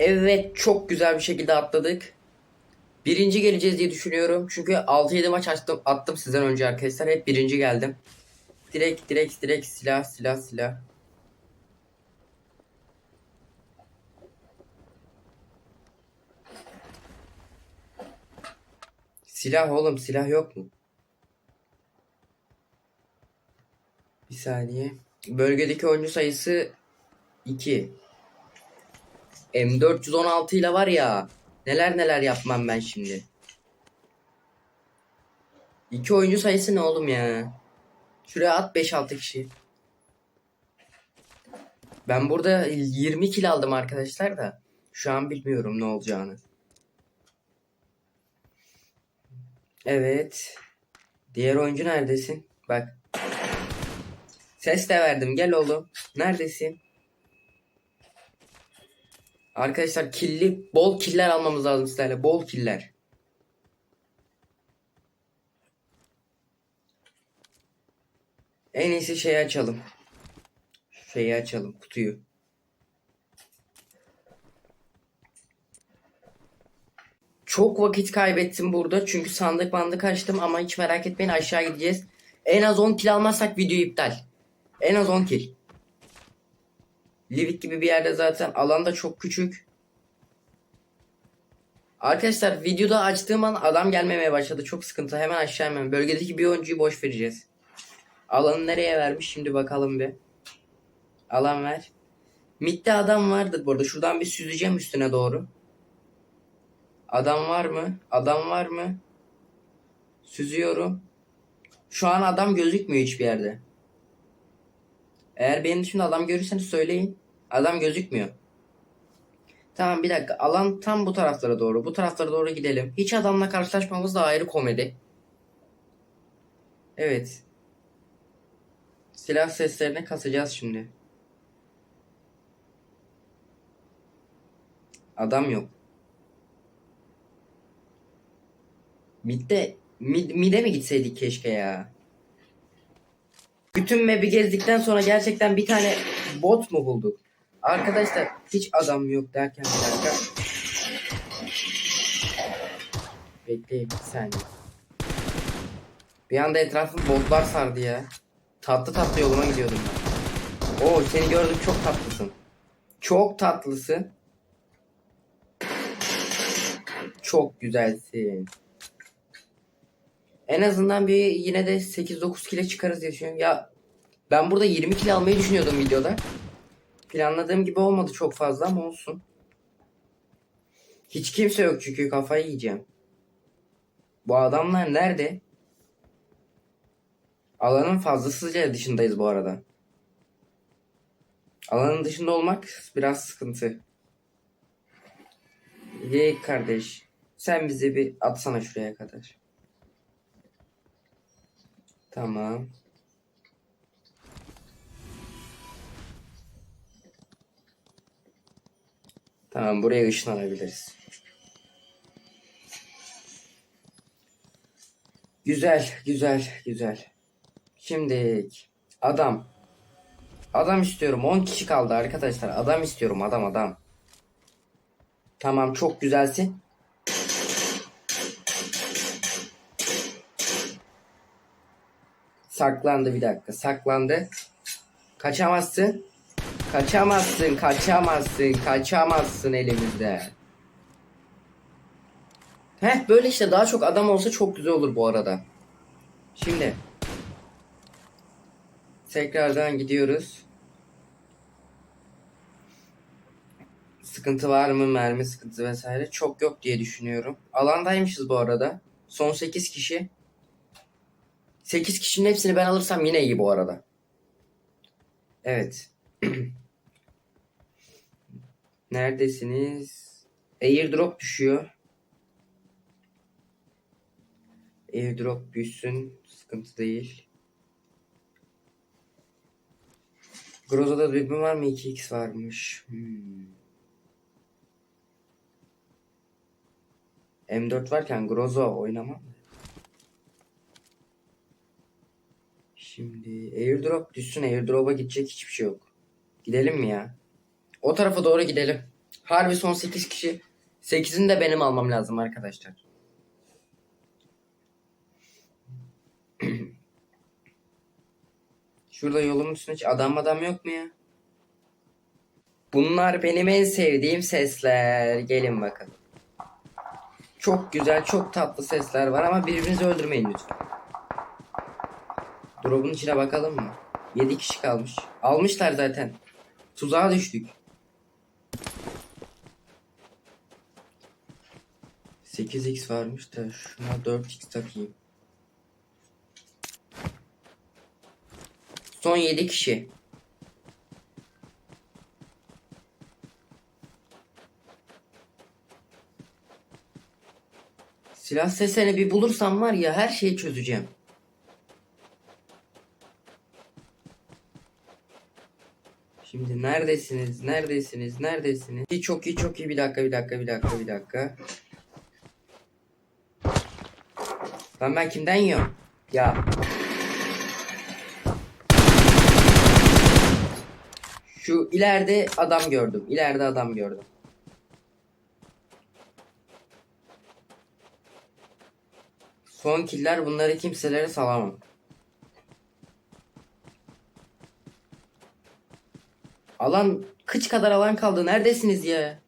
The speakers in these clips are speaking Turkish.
Evet çok güzel bir şekilde atladık. Birinci geleceğiz diye düşünüyorum. Çünkü 6-7 maç açtım, attım sizden önce arkadaşlar. Hep birinci geldim. Direkt direkt direkt silah silah silah. Silah oğlum silah yok mu? Bir saniye. Bölgedeki oyuncu sayısı 2. M416 ile var ya neler neler yapmam ben şimdi. İki oyuncu sayısı ne oğlum ya? Şuraya at 5-6 kişi. Ben burada 20 kill aldım arkadaşlar da. Şu an bilmiyorum ne olacağını. Evet. Diğer oyuncu neredesin? Bak. Ses de verdim. Gel oğlum. Neredesin? Arkadaşlar killi bol killer almamız lazım sizlerle. Bol killer. En iyisi şeyi açalım. Şeyi açalım kutuyu. Çok vakit kaybettim burada çünkü sandık bandık açtım ama hiç merak etmeyin aşağı gideceğiz. En az 10 kill almazsak video iptal. En az 10 kill. Livik gibi bir yerde zaten alan da çok küçük. Arkadaşlar videoda açtığım an adam gelmemeye başladı. Çok sıkıntı. Hemen aşağı hemen. Bölgedeki bir oyuncuyu boş vereceğiz. Alanı nereye vermiş şimdi bakalım bir. Alan ver. Mid'de adam vardı burada. Şuradan bir süzeceğim üstüne doğru. Adam var mı? Adam var mı? Süzüyorum. Şu an adam gözükmüyor hiçbir yerde. Eğer benim dışında adam görürseniz söyleyin. Adam gözükmüyor. Tamam bir dakika. Alan tam bu taraflara doğru. Bu taraflara doğru gidelim. Hiç adamla karşılaşmamız da ayrı komedi. Evet. Silah seslerini kasacağız şimdi. Adam yok. Mid'de mid, mid'e mi gitseydik keşke ya? Bütün map'i gezdikten sonra gerçekten bir tane bot mu bulduk? Arkadaşlar hiç adam yok derken bir dakika. Bekleyin bir saniye. Bir anda etrafım botlar sardı ya. Tatlı tatlı yoluma gidiyordum ben. Oo seni gördüm çok tatlısın. Çok tatlısın. Çok güzelsin. En azından bir yine de 8-9 kilo çıkarız diye düşünüyorum. Ya ben burada 20 kilo almayı düşünüyordum videoda. Planladığım gibi olmadı çok fazla ama olsun. Hiç kimse yok çünkü kafayı yiyeceğim. Bu adamlar nerede? Alanın fazlasızca dışındayız bu arada. Alanın dışında olmak biraz sıkıntı. Ye kardeş. Sen bizi bir atsana şuraya kadar. Tamam. Tamam buraya ışınlanabiliriz. Güzel, güzel, güzel. Şimdi adam. Adam istiyorum. 10 kişi kaldı arkadaşlar. Adam istiyorum. Adam adam. Tamam çok güzelsin. Saklandı bir dakika. Saklandı. Kaçamazsın. Kaçamazsın, kaçamazsın, kaçamazsın elimizde. Heh böyle işte daha çok adam olsa çok güzel olur bu arada. Şimdi. Tekrardan gidiyoruz. Sıkıntı var mı? Mermi sıkıntı vesaire. Çok yok diye düşünüyorum. Alandaymışız bu arada. Son 8 kişi. 8 kişinin hepsini ben alırsam yine iyi bu arada. Evet. Neredesiniz? Airdrop düşüyor. Airdrop düşsün. Sıkıntı değil. Groza'da dürbün var mı? 2x varmış. Hmm. M4 varken Groza oynamam. Şimdi airdrop düşsün. Airdrop'a gidecek hiçbir şey yok. Gidelim mi ya? O tarafa doğru gidelim. Harbi son 8 kişi. 8'ini de benim almam lazım arkadaşlar. Şurada yolumun üstüne hiç adam adam yok mu ya? Bunlar benim en sevdiğim sesler. Gelin bakın. Çok güzel, çok tatlı sesler var ama birbirinizi öldürmeyin lütfen. Drop'un içine bakalım mı? 7 kişi kalmış. Almışlar zaten. Tuzağa düştük. 8x varmış da şuna 4x takayım. Son 7 kişi. Silah seslerini bir bulursam var ya her şeyi çözeceğim. Şimdi neredesiniz? Neredesiniz? Neredesiniz? İyi, çok iyi çok iyi bir dakika bir dakika bir dakika bir dakika. Lan ben kimden yiyorum? Ya. Şu ileride adam gördüm. İleride adam gördüm. Son killer bunları kimselere salamam. Alan kıç kadar alan kaldı. Neredesiniz ya?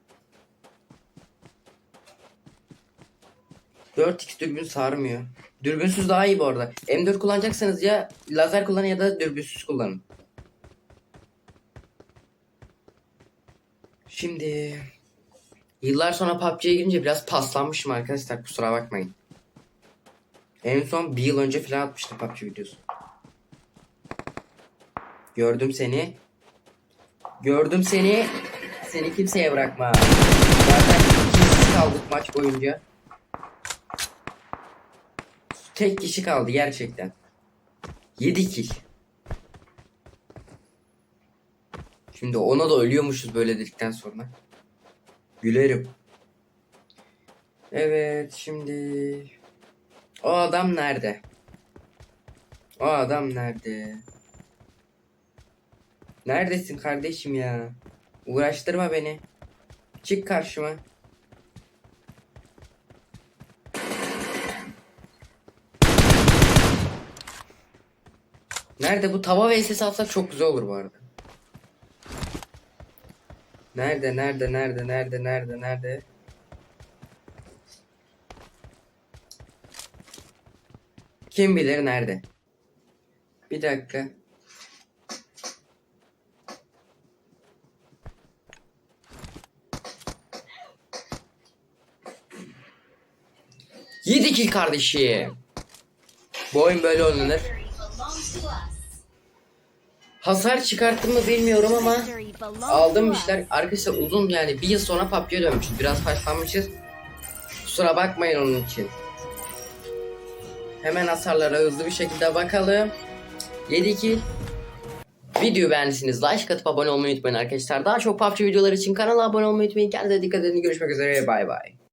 4x dürbün sarmıyor. Dürbünsüz daha iyi bu arada. M4 kullanacaksanız ya lazer kullanın ya da dürbünsüz kullanın. Şimdi yıllar sonra PUBG'ye girince biraz paslanmışım arkadaşlar kusura bakmayın. En son bir yıl önce falan atmıştım PUBG videosu. Gördüm seni. Gördüm seni. Seni kimseye bırakma. Zaten ikimiz kaldık maç boyunca. Tek kişi kaldı gerçekten. 7 kill. Şimdi ona da ölüyormuşuz böyle dedikten sonra. Gülerim. Evet şimdi o adam nerede? O adam nerede? Neredesin kardeşim ya? Uğraştırma beni. Çık karşıma. Nerede bu tava vs alsak çok güzel olur bu arada. Nerede nerede nerede nerede nerede nerede? Kim bilir nerede? Bir dakika. Yedi kill kardeşim. Bu oyun böyle oynanır. Hasar çıkarttım mı bilmiyorum ama aldım işler. Arkadaşlar uzun yani bir yıl sonra PUBG'ye dönmüşüz. Biraz başlanmışız. Kusura bakmayın onun için. Hemen hasarlara hızlı bir şekilde bakalım. 7 kill. Videoyu beğendiyseniz like atıp abone olmayı unutmayın arkadaşlar. Daha çok PUBG videolar için kanala abone olmayı unutmayın. Kendinize dikkat edin. Görüşmek üzere. Bay bay.